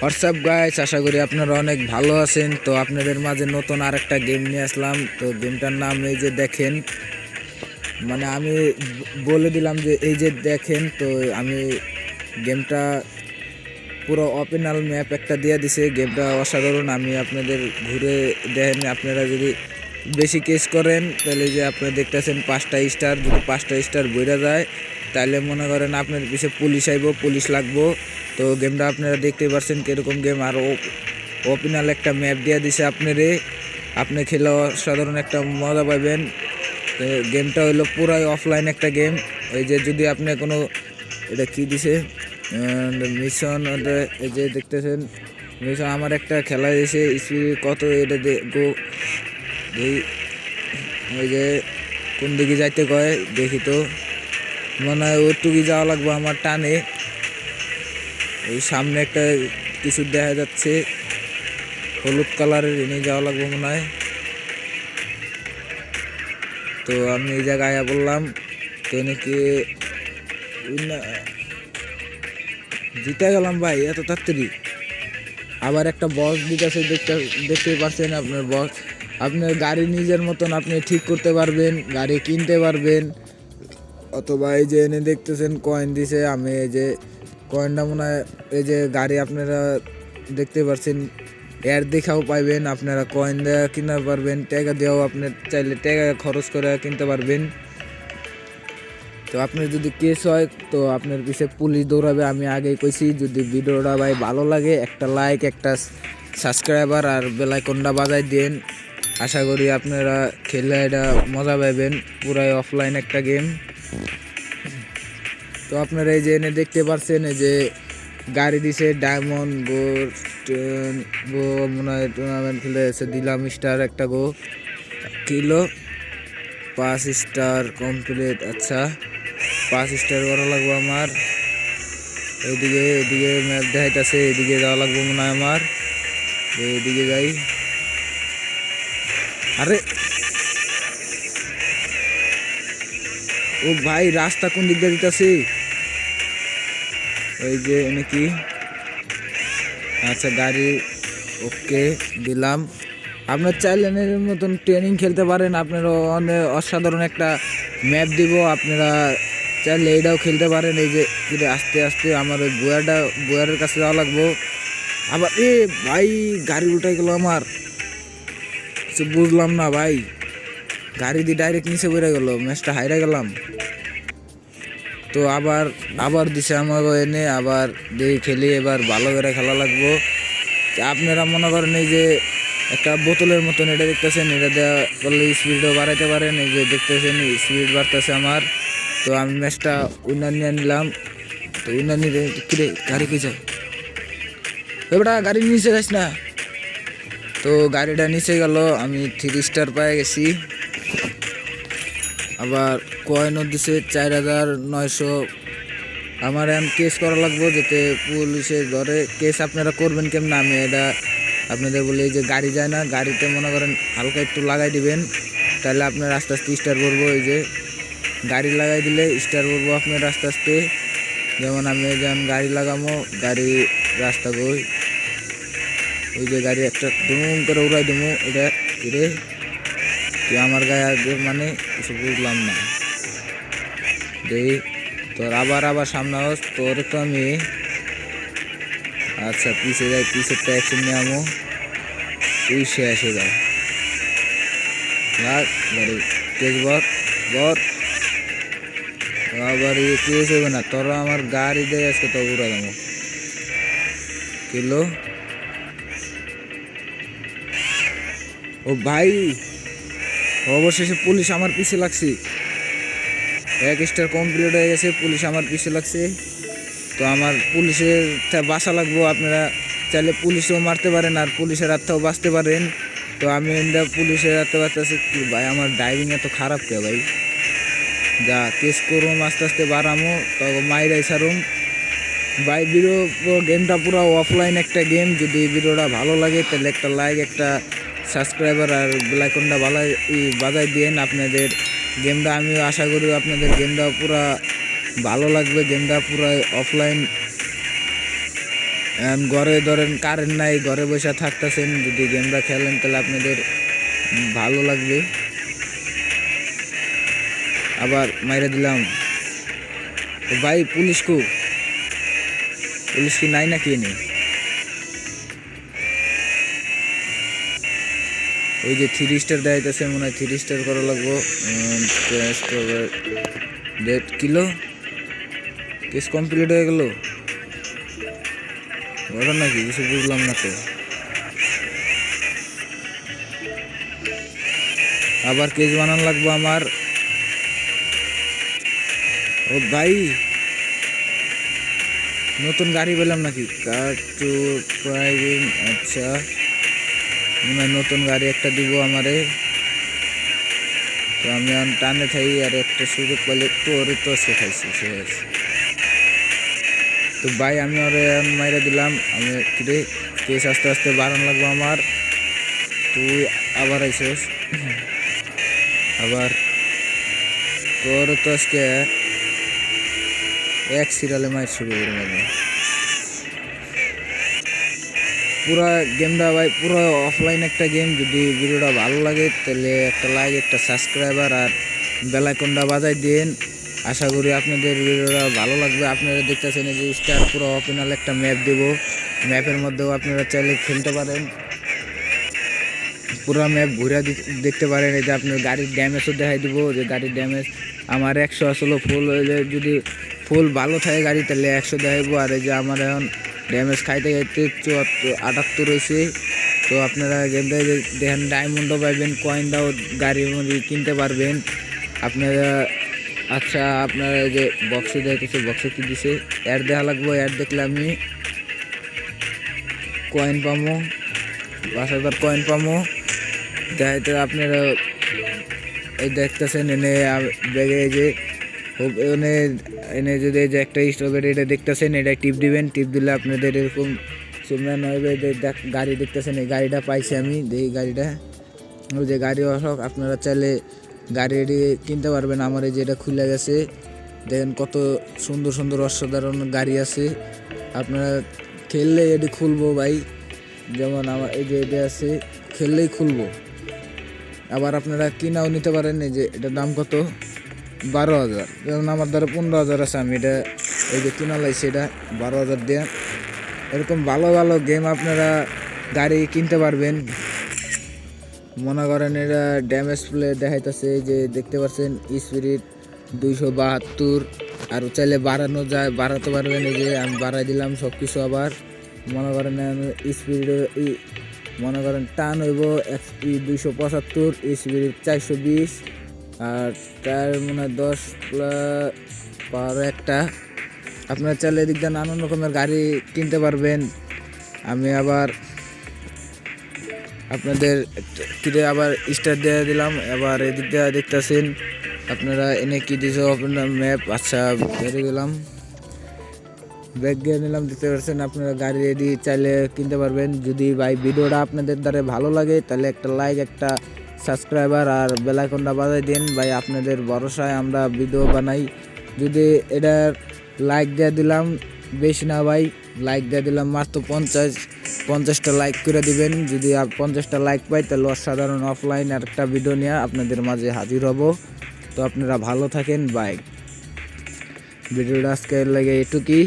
WhatsApp guys আশা করি আপনারা অনেক ভালো আছেন। তো আপনাদের মাঝে নতুন আরেকটা গেম নিয়ে আসলাম। তো গেমটার নাম এই যে দেখেন। মানে আমি বলে দিলাম যে এই যে দেখেন, তো আমি গেমটা পুরো ওপেনাল ম্যাপ একটা দিয়ে দিছে। গেমটা অসাধারণ। আমি আপনাদের ঘুরে দেখেন, আপনারা যদি বেশি কেস করেন, তাহলে যে আপনারা দেখতেছেন পাঁচটা স্টার যদি পাঁচটা স্টার বইরা যায়, তাহলে মনে করেন আপনার পিছিয়ে পুলিশ আইব, পুলিশ লাগবো। তো গেমটা আপনারা দেখতে পাচ্ছেন কীরকম গেম। আর ওপেনাল একটা ম্যাপ দিয়ে দিছে আপনারে। আপনি খেলে সাধারণ একটা মজা পাবেন। গেমটা হলো পুরাই অফলাইন একটা গেম। ওই যে যদি আপনি কোনো এটা কি দিছে? মিশন এই যে দেখতেছেন। মিশন আমার একটা খেলা দিয়েছে স্পিড কত, এটা গো ওই যে কোন দিকে যাইতে কয়, দেখি তো। মনে হয় ওটুকি যাওয়া লাগবে আমার টানে। ওই সামনে একটা কিছু দেখা যাচ্ছে। হলুদ কালারের এনে যাওয়া লাগবে মনে হয়। তো আমি এই জায়গায় আয়া বললাম তো নাকি জিতে গেলাম ভাই, এত তাড়াতাড়ি। আবার একটা বস দিতেছে, দেখতে দেখতে পাচ্ছেন আপনার বস আপনার গাড়ি নিজের মতন আপনি ঠিক করতে পারবেন, গাড়ি কিনতে পারবেন। অথবা এই যে এনে দেখতেছেন কয়েন দিছে, আমি এই যে কয়েনটা মনে হয় এই যে গাড়ি আপনারা দেখতে পাচ্ছেন এর দেখাও পাইবেন আপনারা, কয়েন দেওয়া কিনতে পারবেন, টাকা দেওয়াও আপনি চাইলে টাকা খরচ করে কিনতে পারবেন। তো আপনার যদি কেস হয়, তো আপনার পিছে পুলিশ দৌড়াবে, আমি আগেই কইছি, যদি ভিডিওটা ভাই ভালো লাগে, একটা লাইক একটা সাবস্ক্রাইবার আর বেলাইকনটা বাজাই দেন আশা করি আপনারা খেলে এটা মজা পাবেন পুরাই অফলাইন একটা গেম তো আপনারা এই যে এনে দেখতে পাচ্ছেন যে গাড়ি দিছে ডায়মন্ড গো গো, মনে হয় টুর্নামেন্ট খেলে এসে দিলাম স্টার একটা গো, কিলো, পাঁচ স্টার কমপ্লিট আচ্ছা পাঁচ স্টার করা লাগবে আমার এইদিকে এদিকে ম্যাপ দেখাইতেছে, এদিকে যাওয়া লাগবে মনে হয় আমার এইদিকে যাই, আরে, ও ভাই, রাস্তা কোন দিক দিয়ে দিতেছে? এই যে নাকি আচ্ছা গাড়ি, ওকে, দিলাম। আপনার চাইলেনের মতন ট্রেনিং খেলতে পারেন। আপনারা অনেক অসাধারণ একটা ম্যাপ দিব। আপনারা চাইলে এইটাও খেলতে পারেন। এই যে আস্তে আস্তে আমার ওই বুয়াটা বুয়ারের কাছে যাওয়া লাগবো। আবার এ ভাই, গাড়ি উল্টাই গেল আমার। কিছু বুঝলাম না ভাই। গাড়ি দিয়ে ডাইরেক্ট নিচে বেড়ে গেল। ম্যাচটা হাইরা গেলাম। তো আবার আবার দিছে আমার এনে, আবার দেখি খেলি, এবার ভালো করে খেলা লাগবো। আপনারা মনে করেন এই যে একটা বোতলের মতন এটা দেখতেছেন, এটা দেওয়া করলে স্পিডও বাড়াইতে পারেন, এই যে দেখতেছেন স্পিড বাড়তেছে আমার। তো আমি ম্যাচটা উন্নয়ন নিয়ে নিলাম। তো উন্নয়ন নিয়ে কিরে, গাড়ি কই যায়? এবারটা গাড়ি নিচে যাস না। তো গাড়িটা নিচে গেল, আমি থ্রি স্টার পেয়ে গেছি। আবার কয়েনও দিছে চার হাজার নয়শো। আমার এখন কেস করা লাগবো যাতে পুলিশে ধরে। কেস আপনারা করবেন কেমন? আমি এটা আপনাদের বলে যে গাড়ি যায় না, গাড়িতে মনে করেন হালকা একটু লাগাই দিবেন। তাহলে আপনার আস্তে আস্তে স্টার করব, এই যে গাড়ি লাগাই দিলে স্টার করব আপনার আস্তে আস্তে। যেমন আমি যেমন গাড়ি লাগামো, গাড়ি রাস্তা গই ওই যে গাড়ি একটা দুম করে উড়াই দেবো এটা তুই আমার গায়ে আগে মানে কিছু বুঝলাম না। দেই, তোর আবার আবার সামনে আস তোর তো আমি আচ্ছা পিছে যাই পিছেরটা অ্যাকশন নিয়ে আমো। তুই শেষ যাও লাগ গাড়ি তেজ বর বর আবার ইয়ে কেস না, তোরা আমার গাড়ি দেয় আজকে তো উড়া যাব কিলো ও ভাই অবশেষে পুলিশ আমার পিছে লাগছে। এক স্টার কমপ্লিট হয়ে গেছে, পুলিশ আমার পিছে লাগছে। তো আমার পুলিশের বাসা লাগবো, আপনারা চাইলে পুলিশও মারতে পারেন আর পুলিশের হাতটাও বাঁচতে পারেন। তো আমি এটা পুলিশের হাতে বাঁচতেছি কি ভাই, আমার ড্রাইভিং এত খারাপ কে ভাই? যা কেস করুম, আস্তে আস্তে বাড়ামো তো মাইরাই সারুম ভাই ভিডিও গেমটা পুরো অফলাইন একটা গেম যদি ভিডিওটা ভালো লাগে, তাহলে একটা লাইক একটা সাবস্ক্রাইবার আর বেলাইকনটা বালাই বাজাই দিয়েন আপনাদের গেমটা। আমি আশা করি আপনাদের গেমটা পুরা ভালো লাগবে, গেমটা পুরো অফলাইন ঘরে ধরেন কারেন্ট নাই, ঘরে বসে থাকতেছেন, যদি গেমটা খেলেন তাহলে আপনাদের ভালো লাগবে। আবার মাইরে দিলাম। ভাই, পুলিশ কু? পুলিশ কি নাই নাকি নেই ওই যে থ্রি স্টার দেখাইতেছে, মনে হয় থ্রি স্টার করা লাগবো। দেড় কিলো। কেস কমপ্লিট হয়ে গেল। ঘটনা নাকি, কিছু বুঝলাম না তো। আবার কেস বানান লাগবো আমার। ও ভাই, নতুন গাড়ি পেলাম নাকি? কার টু ড্রাইভিং আচ্ছা। নতুন গাড়ি একটা দিব আমারে। তো আমি টানে খাই আর একটা সুযোগ পেলে একটু ওরে তো শেখাইছি শেষ তো ভাই, আমি ওরে মাইরা দিলাম। আমি কিরে, কেস আস্তে আস্তে বাড়ান লাগবো আমার। তুই আবার আইসস। আবার তোর তো আজকে এক সিরিয়ালে মাইর শুরু করে মানে পুরা গেমটা ভাই, পুরো অফলাইন একটা গেম যদি ভিডিওটা ভালো লাগে, তাহলে একটা লাইক একটা সাবস্ক্রাইবার আর বেলাইকনটা বাজাই দিন আশা করি আপনাদের ভিডিওটা ভালো লাগবে। আপনারা দেখতেছেন যে স্টার পুরো অপিনাল একটা ম্যাপ দেবো। ম্যাপের মধ্যেও আপনারা চাইলে খেলতে পারেন। পুরো ম্যাপ ঘুরে দেখতে পারেন। এই যে আপনার গাড়ির ড্যামেজও দেখাই দিব। যে গাড়ির ড্যামেজ আমার একশো আসলে ফুল হইলে যদি ফুল ভালো থাকে গাড়ি, তাহলে একশো দেখাইবো। আর এই যে আমার এখন ড্যামেজ খাইতে খাইতে চুয়াত্তর, আটাত্তর হয়েছে তো আপনারা গেমটা দেখেন ডায়মন্ডও পাইবেন কয়েনটাও গাড়ির মধ্যে কিনতে পারবেন। আপনারা আচ্ছা আপনারা যে বক্সে দেখতেছে বক্সে কি দিছে? অ্যাড দেখা লাগবো অ্যাড দেখলে আমি কয়েন পামো, পাঁচ হাজার কয়েন পামো। দেখাইতে আপনারা এই দেখতেছেন, এনে ব্যাগে যে খুব এনে যদি এই যে একটা স্ট্রবেরি এটা দেখতেছেন, এটা টিপ দিবেন টিপ দিলে আপনাদের এরকম সিমরান হবে গাড়ি দেখতেছেন, এই গাড়িটা পাইছি আমি এই গাড়িটা। ওই যে গাড়ি অশোক আপনারা চাইলে গাড়ি এটি কিনতে পারবেন, আমার এই যে এটা খুলে গেছে। দেখেন কত সুন্দর সুন্দর অসাধারণ গাড়ি আছে। আপনারা খেললে এটি খুলবো ভাই, যেমন আমার এই যে এটা আছে, খেললেই খুলবো। আবার আপনারা কিনাও নিতে পারেন, এই যে এটার দাম কত? বারো হাজার। যেমন আমার দ্বারা পনেরো হাজার আছে, আমি এটা এই যে কিনা লাইছি এটা বারো হাজার দিয়ে। এরকম ভালো ভালো গেম আপনারা গাড়ি কিনতে পারবেন। মনে করেন এটা ড্যামেজ প্লে দেখাইতেছে যে দেখতে পাচ্ছেন স্পিরিট দুইশো বাহাত্তর, আর চাইলে বাড়ানো যায়, বাড়াতে পারবেন, এই যে আমি বাড়াই দিলাম সব কিছু আবার। মনে করেন স্পিড মনে করেন টান হইব এক্সপি দুইশো পঁচাত্তর স্পিড চারশো বিশ। আর টায়ার মনে হয় দশ প্লাস পাওয়ার একটা। আপনারা চাইলে এদিক দিয়ে নানান রকমের গাড়ি কিনতে পারবেন। আমি আবার আপনাদের কিনে আবার স্টার দিয়ে দিলাম। আবার এদিক দিয়ে দেখতেছেন, আপনারা এনে কি দিয়েছে আপনার ম্যাপ আচ্ছা বেরিয়ে গেলাম ব্যাগ গিয়ে নিলাম, দেখতে পাচ্ছেন আপনারা গাড়ি রেডি চাইলে কিনতে পারবেন। যদি ভাই ভিডিওটা আপনাদের দ্বারা ভালো লাগে, তাহলে একটা লাইক একটা সাবস্ক্রাইবার আর বেলাইকনটা বাজাই দিন। ভাই, আপনাদের ভরসায় আমরা ভিডিও বানাই। যদি এটার লাইক দিয়ে দিলাম, বেশি না ভাই লাইক দিয়ে দিলাম মাত্র পঞ্চাশ, পঞ্চাশটা লাইক করে দিবেন। যদি পঞ্চাশটা লাইক পাই, তাহলে অসাধারণ অফলাইন আর একটা ভিডিও নিয়ে আপনাদের মাঝে হাজির হব। তো আপনারা ভালো থাকেন বাই ভিডিওটা আজকের লাগে এটুকুই।